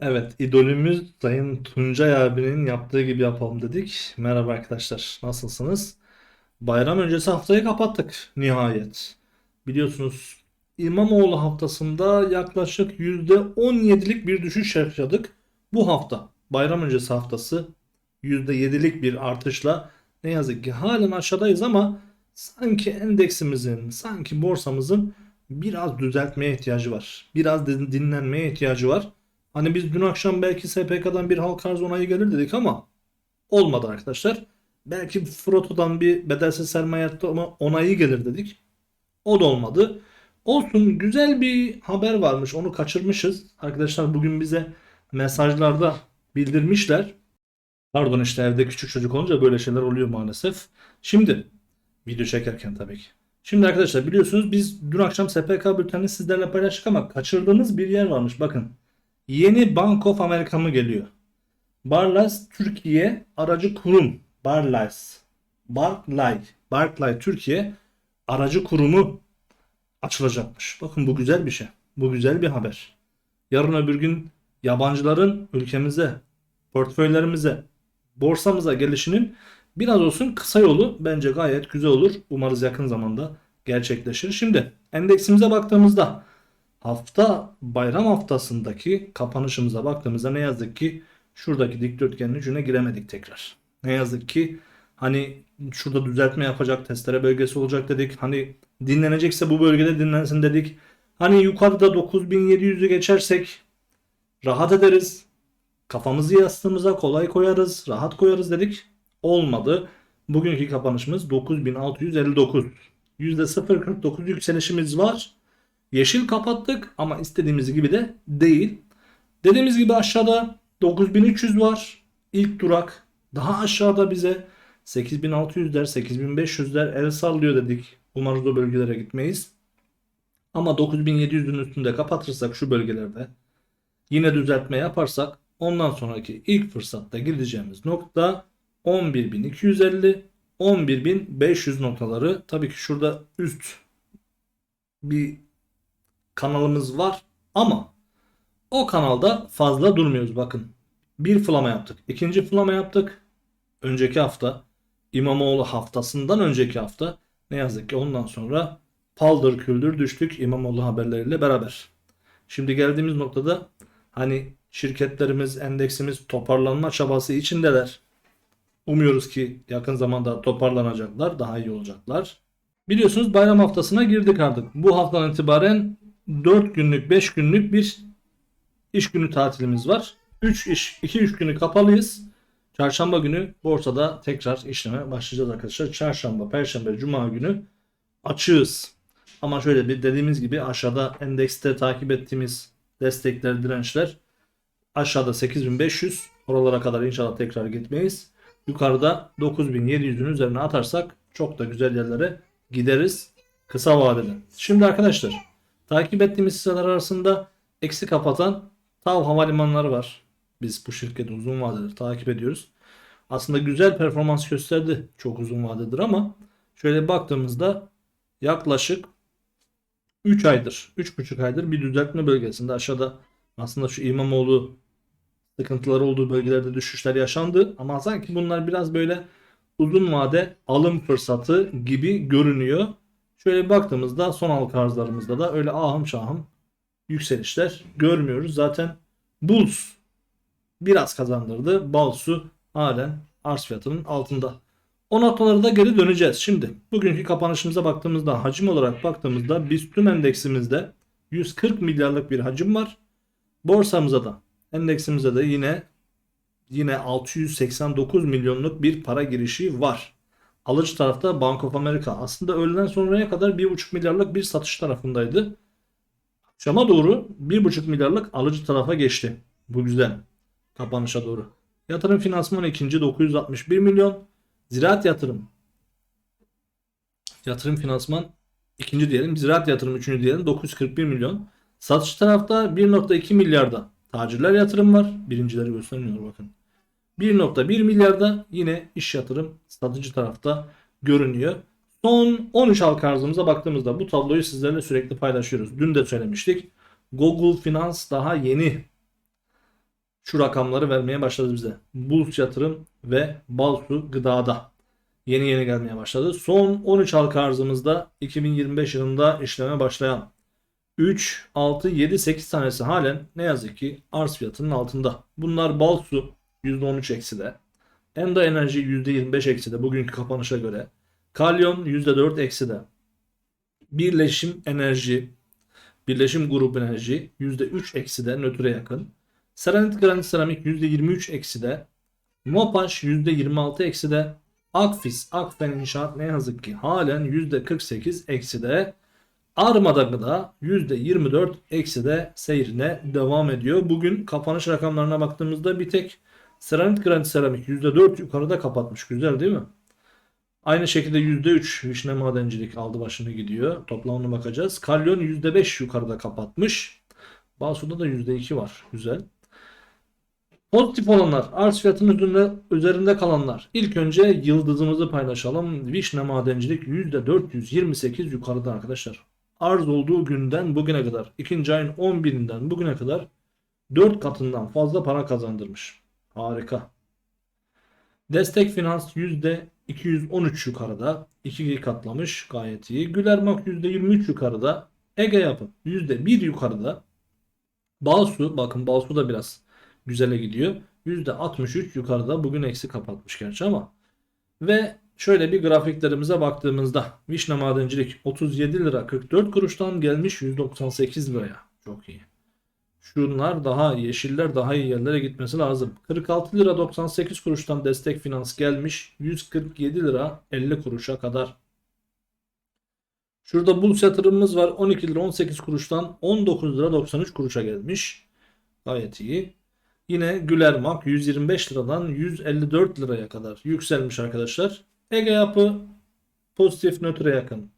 Evet, idolümüz Sayın Tuncay abinin yaptığı gibi yapalım dedik. Merhaba arkadaşlar, nasılsınız? Bayram öncesi haftayı kapattık nihayet. Biliyorsunuz İmamoğlu haftasında yaklaşık %17'lik bir düşüş yaşadık. Bu hafta, bayram öncesi haftası %7'lik bir artışla ne yazık ki halen aşağıdayız ama sanki endeksimizin, sanki borsamızın biraz düzeltmeye ihtiyacı var. Biraz din- dinlenmeye ihtiyacı var. Hani biz dün akşam belki SPK'dan bir halk arz onayı gelir dedik ama olmadı arkadaşlar. Belki Froto'dan bir bedelsiz sermaye yatırımı onayı gelir dedik. O da olmadı. Olsun güzel bir haber varmış. Onu kaçırmışız. Arkadaşlar bugün bize mesajlarda bildirmişler. Pardon işte evde küçük çocuk olunca böyle şeyler oluyor maalesef. Şimdi video çekerken tabii ki. Şimdi arkadaşlar biliyorsunuz biz dün akşam SPK bültenini sizlerle paylaştık ama kaçırdığınız bir yer varmış. Bakın Yeni Bank of America mı geliyor? Barclays Türkiye aracı kurum. Barclays. Barclay. Barclay Türkiye aracı kurumu açılacakmış. Bakın bu güzel bir şey. Bu güzel bir haber. Yarın öbür gün yabancıların ülkemize, portföylerimize, borsamıza gelişinin biraz olsun kısa yolu bence gayet güzel olur. Umarız yakın zamanda gerçekleşir. Şimdi endeksimize baktığımızda hafta bayram haftasındaki kapanışımıza baktığımızda ne yazık ki şuradaki dikdörtgenin ucuna giremedik tekrar. Ne yazık ki hani şurada düzeltme yapacak testere bölgesi olacak dedik. Hani dinlenecekse bu bölgede dinlensin dedik. Hani yukarıda 9700'ü geçersek rahat ederiz. Kafamızı yastığımıza kolay koyarız, rahat koyarız dedik. Olmadı. Bugünkü kapanışımız 9659. %0.49 yükselişimiz var. Yeşil kapattık ama istediğimiz gibi de değil. Dediğimiz gibi aşağıda 9300 var. İlk durak. Daha aşağıda bize 8600'ler, 8500'ler el sallıyor dedik. Umarız o bölgelere gitmeyiz. Ama 9700'ün üstünde kapatırsak şu bölgelerde yine düzeltme yaparsak ondan sonraki ilk fırsatta gideceğimiz nokta 11250 11500 noktaları. Tabii ki şurada üst bir kanalımız var ama o kanalda fazla durmuyoruz bakın. Bir flama yaptık. ikinci flama yaptık. Önceki hafta İmamoğlu haftasından önceki hafta ne yazık ki ondan sonra paldır küldür düştük İmamoğlu haberleriyle beraber. Şimdi geldiğimiz noktada hani şirketlerimiz, endeksimiz toparlanma çabası içindeler. Umuyoruz ki yakın zamanda toparlanacaklar, daha iyi olacaklar. Biliyorsunuz bayram haftasına girdik artık. Bu haftadan itibaren 4 günlük 5 günlük bir iş günü tatilimiz var. 3 iş 2 iş günü kapalıyız. Çarşamba günü borsada tekrar işleme başlayacağız arkadaşlar. Çarşamba, perşembe, cuma günü açığız. Ama şöyle bir dediğimiz gibi aşağıda endekste takip ettiğimiz destekler, dirençler aşağıda 8500 oralara kadar inşallah tekrar gitmeyiz. Yukarıda 9700'ün üzerine atarsak çok da güzel yerlere gideriz kısa vadede. Şimdi arkadaşlar Takip ettiğimiz hisseler arasında eksi kapatan TAV havalimanları var. Biz bu şirketi uzun vadedir takip ediyoruz. Aslında güzel performans gösterdi çok uzun vadedir ama şöyle baktığımızda yaklaşık 3 aydır, 3,5 aydır bir düzeltme bölgesinde aşağıda aslında şu İmamoğlu sıkıntıları olduğu bölgelerde düşüşler yaşandı ama sanki bunlar biraz böyle uzun vade alım fırsatı gibi görünüyor. Şöyle baktığımızda son halka arzlarımızda da öyle ahım şahım yükselişler görmüyoruz. Zaten Bulls biraz kazandırdı. Balsu halen arz fiyatının altında. O noktalara da geri döneceğiz. Şimdi bugünkü kapanışımıza baktığımızda hacim olarak baktığımızda biz tüm endeksimizde 140 milyarlık bir hacim var. Borsamıza da endeksimizde de yine yine 689 milyonluk bir para girişi var. Alıcı tarafta Bank of America. Aslında öğleden sonraya kadar 1,5 milyarlık bir satış tarafındaydı. Akşama doğru 1,5 milyarlık alıcı tarafa geçti. Bu güzel. Kapanışa doğru. Yatırım finansman ikinci 961 milyon. Ziraat yatırım. Yatırım finansman ikinci diyelim. Ziraat yatırım üçüncü diyelim. 941 milyon. Satış tarafta 1.2 milyarda tacirler yatırım var. Birincileri göstermiyor bakın. 1.1 milyarda yine iş yatırım satıcı tarafta görünüyor. Son 13 halka arzımıza baktığımızda bu tabloyu sizlerle sürekli paylaşıyoruz. Dün de söylemiştik. Google Finans daha yeni şu rakamları vermeye başladı bize. Bulls yatırım ve Balsu gıdada yeni yeni gelmeye başladı. Son 13 halka arzımızda 2025 yılında işleme başlayan 3, 6, 7, 8 tanesi halen ne yazık ki arz fiyatının altında. Bunlar Balsu %13 ekside. Enda Enerji %25 ekside bugünkü kapanışa göre. Kalyon %4 ekside. Birleşim Enerji, Birleşim Grup Enerji %3 ekside nötre yakın. Seranit Granit Seramik %23 ekside. Mopaş %26 ekside. Akfis, Akfen İnşaat ne yazık ki halen %48 ekside. Armada Gıda %24 ekside seyrine devam ediyor. Bugün kapanış rakamlarına baktığımızda bir tek Seranit Granit Seramik %4 yukarıda kapatmış. Güzel değil mi? Aynı şekilde %3 Vişne Madencilik aldı başını gidiyor. Toplamına bakacağız. Kalyon %5 yukarıda kapatmış. Basu'da da %2 var. Güzel. Pozitif olanlar, arz fiyatının üzerinde, üzerinde kalanlar. İlk önce yıldızımızı paylaşalım. Vişne Madencilik %428 yukarıda arkadaşlar. Arz olduğu günden bugüne kadar, ikinci ayın 11'inden bugüne kadar 4 katından fazla para kazandırmış. Harika. Destek Finans %213 yukarıda. 2 katlamış. Gayet iyi. Gülermak %23 yukarıda. Ege Yapı %1 yukarıda. Balsu bakın Balsu da biraz güzele gidiyor. %63 yukarıda. Bugün eksi kapatmış gerçi ama. Ve şöyle bir grafiklerimize baktığımızda Vişne Madencilik 37 lira 44 kuruştan gelmiş 198 liraya. Çok iyi. Şunlar daha yeşiller daha iyi yerlere gitmesi lazım. 46 lira 98 kuruştan destek finans gelmiş 147 lira 50 kuruşa kadar. Şurada Bulls yatırımımız var 12 lira 18 kuruştan 19 lira 93 kuruşa gelmiş. Gayet iyi. Yine Gülermak 125 liradan 154 liraya kadar yükselmiş arkadaşlar. Ege yapı pozitif nötre yakın.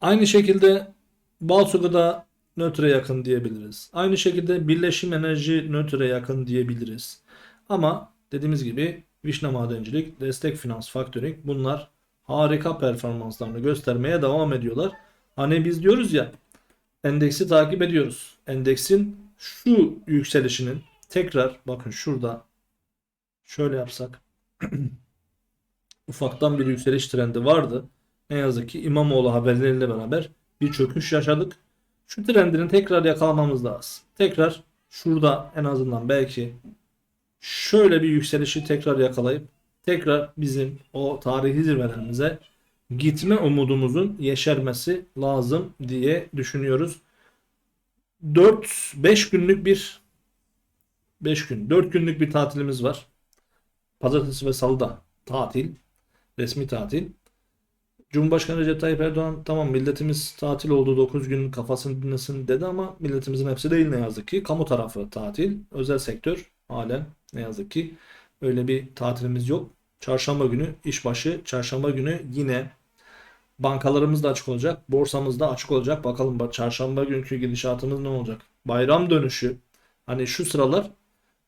Aynı şekilde Balsu'da nötre yakın diyebiliriz. Aynı şekilde birleşim enerji nötre yakın diyebiliriz. Ama dediğimiz gibi Vişne Madencilik, Destek Finans Factoring bunlar harika performanslarını göstermeye devam ediyorlar. Hani biz diyoruz ya endeksi takip ediyoruz. Endeksin şu yükselişinin tekrar bakın şurada şöyle yapsak ufaktan bir yükseliş trendi vardı. Ne yazık ki İmamoğlu haberleriyle beraber bir çöküş yaşadık. Şu trendini tekrar yakalamamız lazım. Tekrar şurada en azından belki şöyle bir yükselişi tekrar yakalayıp tekrar bizim o tarihi zirvelerimize gitme umudumuzun yeşermesi lazım diye düşünüyoruz. 4-5 günlük bir 5 gün 4 günlük bir tatilimiz var. Pazartesi ve salıda tatil. Resmi tatil. Cumhurbaşkanı Recep Tayyip Erdoğan tamam milletimiz tatil oldu 9 gün kafasını dinlesin dedi ama milletimizin hepsi değil ne yazık ki. Kamu tarafı tatil, özel sektör halen ne yazık ki öyle bir tatilimiz yok. Çarşamba günü işbaşı, çarşamba günü yine bankalarımız da açık olacak, borsamız da açık olacak. Bakalım çarşamba günkü gidişatımız ne olacak? Bayram dönüşü. Hani şu sıralar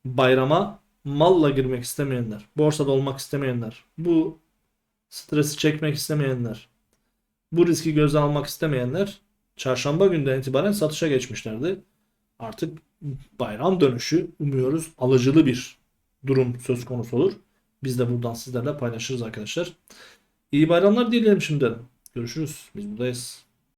bayrama malla girmek istemeyenler, borsada olmak istemeyenler, bu stresi çekmek istemeyenler, bu riski göze almak istemeyenler çarşamba günden itibaren satışa geçmişlerdi. Artık bayram dönüşü umuyoruz alıcılı bir durum söz konusu olur. Biz de buradan sizlerle paylaşırız arkadaşlar. İyi bayramlar dileyelim şimdi. Görüşürüz. Biz buradayız.